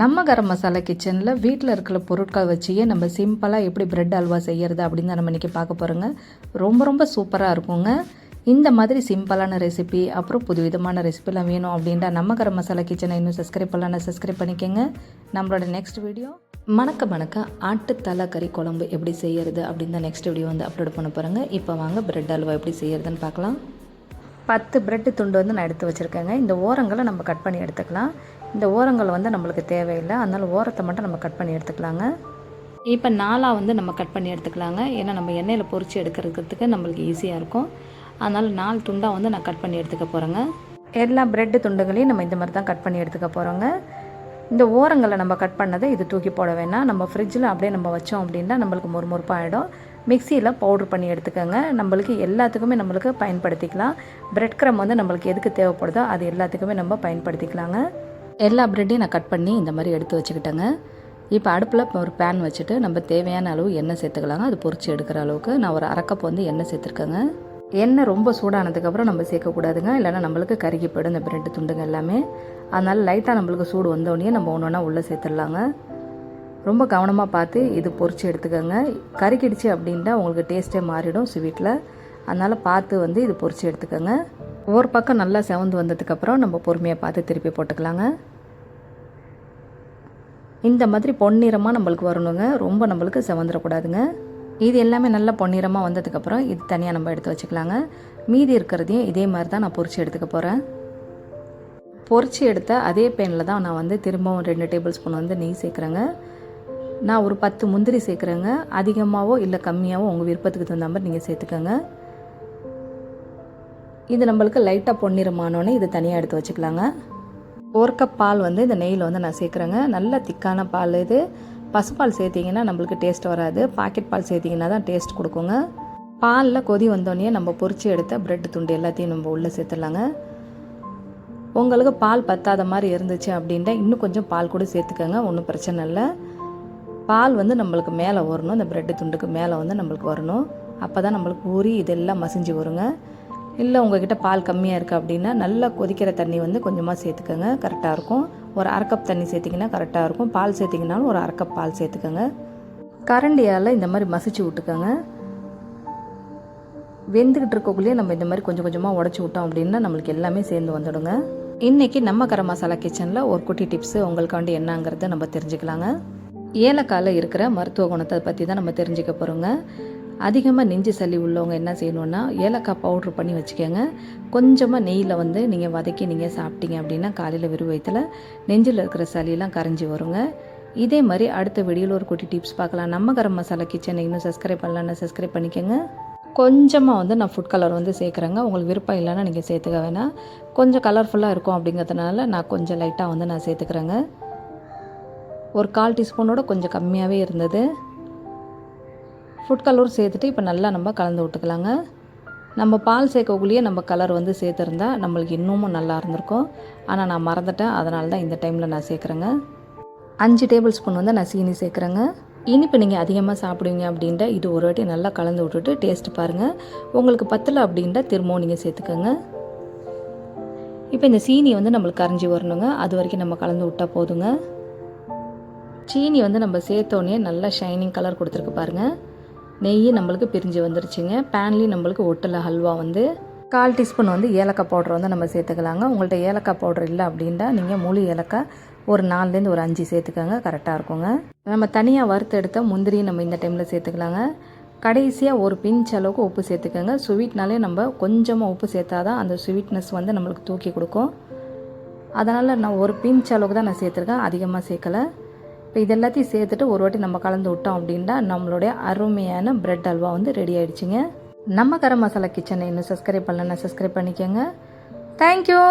நம்ம கரம் மசாலா கிச்சனில் வீட்டில் இருக்கிற பொருட்கள் வச்சே நம்ம சிம்பிளாக எப்படி பிரெட் அல்வா செய்கிறது அப்படின்னு தான் நம்ம இன்றைக்கி பார்க்க போகிறோங்க ரொம்ப ரொம்ப சூப்பராக இருக்குங்க. இந்த மாதிரி சிம்பிளான ரெசிபி அப்புறம் புதுவிதமான ரெசிபிலாம் வேணும் அப்படின்ட்டா நம்ம கரம் மசாலா கிச்சனை இன்னும் சப்ஸ்கிரைப் பண்ணலாம் சப்ஸ்கிரைப் பண்ணிக்கோங்க. நம்மளோட நெக்ஸ்ட் வீடியோ மணக்க மணக்க ஆட்டு தலை கறி குழம்பு எப்படி செய்கிறது அப்படின்னு தான் நெக்ஸ்ட் வீடியோ வந்து அப்லோட் பண்ண போகிறேங்க இப்போ வாங்க பிரெட் அல்வா எப்படி செய்கிறதுன்னு பார்க்கலாம். பத்து பிரெட்டு துண்டு வந்து நான் எடுத்து வச்சுருக்கேங்க. இந்த ஓரங்களை நம்ம கட் பண்ணி எடுத்துக்கலாம். இந்த ஓரங்கள் வந்து நம்மளுக்கு தேவையில்லை. அதனால் ஓரத்தை மட்டும் நம்ம கட் பண்ணி எடுத்துக்கலாங்க. இப்போ நாலாக வந்து நம்ம கட் பண்ணி எடுத்துக்கலாங்க. ஏன்னா நம்ம எண்ணெயில் பொரிச்சு எடுக்கிறதுக்கு நம்மளுக்கு ஈஸியாக இருக்கும். அதனால் நாலு துண்டாக வந்து நான் கட் பண்ணி எடுத்துக்க போகிறேங்க எல்லா பிரெட்டு துண்டுகளையும் நம்ம இந்த மாதிரி தான் கட் பண்ணி எடுத்துக்க போகிறோங்க இந்த ஓரங்களை நம்ம கட் பண்ணதை இது தூக்கி போட வேணாம். நம்ம ஃப்ரிட்ஜில் அப்படியே நம்ம வச்சோம் அப்படின்னா நம்மளுக்கு மொறுமொறுப்பாகிடும் மிக்சியில் பவுட்ரு பண்ணி எடுத்துக்கோங்க. நம்மளுக்கு எல்லாத்துக்குமே நம்மளுக்கு பயன்படுத்திக்கலாம். பிரெட் க்ரம் வந்து நம்மளுக்கு எதுக்கு தேவைப்படுதோ அது எல்லாத்துக்குமே நம்ம பயன்படுத்திக்கலாங்க. எல்லா ப்ரெட்டையும் நான் கட் பண்ணி இந்த மாதிரி எடுத்து வச்சுக்கிட்டேங்க. இப்போ அடுப்பில் ஒரு பேன் வச்சுட்டு நம்ம தேவையான அளவு எண்ணெய் சேர்த்துக்கலாங்க. அது பொறிச்சு எடுக்கிற அளவுக்கு நான் ஒரு அரை வந்து எண்ணெய் சேர்த்துருக்கேங்க. எண்ணெய் ரொம்ப சூடானதுக்கப்புறம் நம்ம சேர்க்கக்கூடாதுங்க. இல்லைனா நம்மளுக்கு கருகி போயிடும் இந்த ப்ரெட்டு துண்டுங்க எல்லாமே. அதனால் லைட்டாக நம்மளுக்கு சூடு வந்தோடனே நம்ம ஒன்று ஒன்றா உள்ளே சேர்த்துடலாங்க. ரொம்ப கவனமாக பார்த்து இது பொறிச்சு எடுத்துக்கோங்க. கருகிடுச்சு அப்படின்ட்டா உங்களுக்கு டேஸ்ட்டே மாறிடும் ஸ்வீட்டில் அதனால் பார்த்து வந்து இது பொறிச்சு எடுத்துக்கோங்க. ஒரு பக்கம் நல்லா செவந்து வந்ததுக்கப்புறம் நம்ம பொறுமையாக பார்த்து திருப்பி போட்டுக்கலாங்க. இந்த மாதிரி பொன்னிறமாக நம்மளுக்கு வரணுங்க. ரொம்ப நம்மளுக்கு செவந்துடக்கூடாதுங்க இது எல்லாமே நல்லா பொன்னிறமாக வந்ததுக்கப்புறம் இது தனியாக நம்ம எடுத்து வச்சுக்கலாங்க. மீதி இருக்கிறதையும் இதே மாதிரி தான் நான் பொறிச்சு எடுத்துக்க போகிறேன் பொறிச்சு எடுத்த அதே பேனில் தான் நான் வந்து திரும்பவும் ரெண்டு டேபிள் ஸ்பூன் வந்து நெய் சேர்க்குறேங்க. நான் ஒரு பத்து முந்திரி சேர்க்குறேங்க. அதிகமாகவோ இல்லை கம்மியாகவோ உங்கள் விருப்பத்துக்கு தகுந்த மாதிரி நீங்கள் சேர்த்துக்கோங்க. இது நம்மளுக்கு லைட்டாக பொன்னிறமானோன்னே இது தனியாக எடுத்து வச்சுக்கலாங்க. ஒரு கப் பால் வந்து இந்த நெய்யில் வந்து நான் சேர்க்குறேங்க. நல்ல திக்கான பால் இது. பசுப்பால் சேர்த்திங்கன்னா நம்மளுக்கு டேஸ்ட் வராது. பாக்கெட் பால் சேர்த்திங்கன்னா தான் டேஸ்ட் கொடுக்குங்க. பாலில் கொதி வந்தோடனே நம்ம பொரிச்சு எடுத்த பிரெட் துண்டு எல்லாத்தையும் நம்ம உள்ளே சேர்த்துடலாங்க. உங்களுக்கு பால் பத்தாத மாதிரி இருந்துச்சு அப்படின்ட்டா இன்னும் கொஞ்சம் பால் கூட சேர்த்துக்கோங்க. ஒன்றும் பிரச்சனை இல்லை. பால் வந்து நம்மளுக்கு மேலே வரணும். இந்த ப்ரெட்டு துண்டுக்கு மேலே வந்து நம்மளுக்கு வரணும். அப்போ தான் நம்மளுக்கு ஊறி இதெல்லாம் மசிஞ்சு வருங்க. இல்லை உங்ககிட்ட பால் கம்மியாக இருக்குது அப்படின்னா நல்லா கொதிக்கிற தண்ணி வந்து கொஞ்சமாக சேர்த்துக்கோங்க. கரெக்டாக இருக்கும். ஒரு அரைக்கப் தண்ணி சேர்த்திங்கன்னா கரெக்டாக இருக்கும். பால் சேர்த்திங்கனாலும் ஒரு அரைக்கப் பால் சேர்த்துக்கோங்க. கரண்டியால் இந்த மாதிரி மசிச்சு விட்டுக்கோங்க. வெந்துக்கிட்டு இருக்கக்குள்ளேயே நம்ம இந்த மாதிரி கொஞ்சம் கொஞ்சமாக உடச்சி விட்டோம் அப்படின்னா நம்மளுக்கு எல்லாமே சேர்ந்து வந்துடுங்க. இன்றைக்கி நம்ம கரம் மசாலா கிச்சனில் ஒரு குட்டி டிப்ஸு உங்களுக்காண்டி என்னங்கிறத நம்ம தெரிஞ்சுக்கலாங்க. ஏலக்காயில் இருக்கிற மருத்துவ குணத்தை பற்றி தான் நம்ம தெரிஞ்சுக்க போகிறோங்க அதிகமாக நெஞ்சு சளி உள்ளவங்க என்ன செய்யணுன்னா ஏலக்காய் பவுட்ரு பண்ணி வச்சுக்கோங்க. கொஞ்சமாக நெய்யில் வந்து நீங்கள் வதக்கி நீங்கள் சாப்பிட்டீங்க அப்படின்னா காலையில் வெறும் வயிற்றில் நெஞ்சில் இருக்கிற சளியெல்லாம் கரைஞ்சி வருங்க. இதே மாதிரி அடுத்த வீடியோவில் ஒரு குட்டி டிப்ஸ் பார்க்கலாம். நம்ம கரம் மசாலா கிச்சனை இன்னும் சப்ஸ்கிரைப் பண்ணலான்னு சப்ஸ்கிரைப் பண்ணிக்கோங்க. கொஞ்சமாக வந்து நான் ஃபுட் கலர் வந்து சேர்க்குறேங்க. உங்களுக்கு விருப்பம் இல்லைன்னா நீங்கள் சேர்த்துக்க வேணாம். கொஞ்சம் கலர்ஃபுல்லாக இருக்கும் அப்படிங்கிறதுனால நான் கொஞ்சம் லைட்டாக வந்து நான் சேர்த்துக்கிறேங்க. ஒரு கால் டீஸ்பூனோட கொஞ்சம் கம்மியாகவே இருந்தது. ஃபுட் கலரும் சேர்த்துட்டு இப்போ நல்லா நம்ம கலந்து விட்டுக்கலாங்க. நம்ம பால் சேர்க்கக்குள்ளேயே நம்ம கலர் வந்து சேர்த்துருந்தா நம்மளுக்கு இன்னமும் நல்லா இருந்திருக்கும். ஆனால் நான் மறந்துட்டேன். அதனால தான் இந்த டைமில் நான் சேர்க்குறேங்க. அஞ்சு டேபிள் ஸ்பூன் வந்து நான் சீனி சேர்க்குறேங்க. இனிப்பு நீங்கள் அதிகமாக சாப்பிடுவீங்க அப்படின்ட்டு இது ஒரு வாட்டி நல்லா கலந்து விட்டுட்டு டேஸ்ட் பாருங்கள் உங்களுக்கு பத்தில் அப்படின்ட்டா திரும்பவும் நீங்கள் சேர்த்துக்கோங்க. இப்போ இந்த சீனி வந்து நம்மளுக்கு கரைஞ்சி வரணுங்க. அது வரைக்கும் நம்ம கலந்து விட்டால் போதுங்க. சீனி வந்து நம்ம சேர்த்தோன்னே நல்லா ஷைனிங் கலர் கொடுத்துருக்கு பாருங்கள் நெய் நம்மளுக்கு பிரிஞ்சு வந்துருச்சுங்க. பேன்லேயும் நம்மளுக்கு ஒட்டலை ஹல்வா வந்து கால் டீஸ்பூன் வந்து ஏலக்காய் பவுடர் வந்து நம்ம சேர்த்துக்கலாங்க. உங்கள்கிட்ட ஏலக்காய் பவுடர் இல்லை அப்படின்னா நீங்கள் முழு ஏலக்காய் ஒரு நாலுலேருந்து ஒரு அஞ்சு சேர்த்துக்கோங்க. கரெக்டாக இருக்குங்க. நம்ம தனியாக வறுத்து எடுத்த முந்திரியும் நம்ம இந்த டைமில் சேர்த்துக்கலாங்க. கடைசியாக ஒரு பிஞ்ச் அளவுக்கு உப்பு சேர்த்துக்கோங்க. ஸ்வீட்னாலே நம்ம கொஞ்சமாக உப்பு சேர்த்தா தான் அந்த ஸ்வீட்னஸ் வந்து நம்மளுக்கு தூக்கி கொடுக்கும். அதனால் நான் ஒரு பிஞ்ச் அளவுக்கு தான் நான் சேர்த்துருக்கேன். அதிகமாக சேர்க்கலை. இப்போ இது எல்லாத்தையும் சேர்த்துட்டு ஒரு வாட்டி நம்ம கலந்து விட்டோம் அப்படின்னா நம்மளுடைய அருமையான பிரெட் அல்வா வந்து ரெடி ஆகிடுச்சிங்க நம்ம கரம் மசாலா கிச்சனை இன்னும் சப்ஸ்கிரைப் பண்ணலன்னா சப்ஸ்கிரைப் பண்ணிக்கோங்க. தேங்க்யூ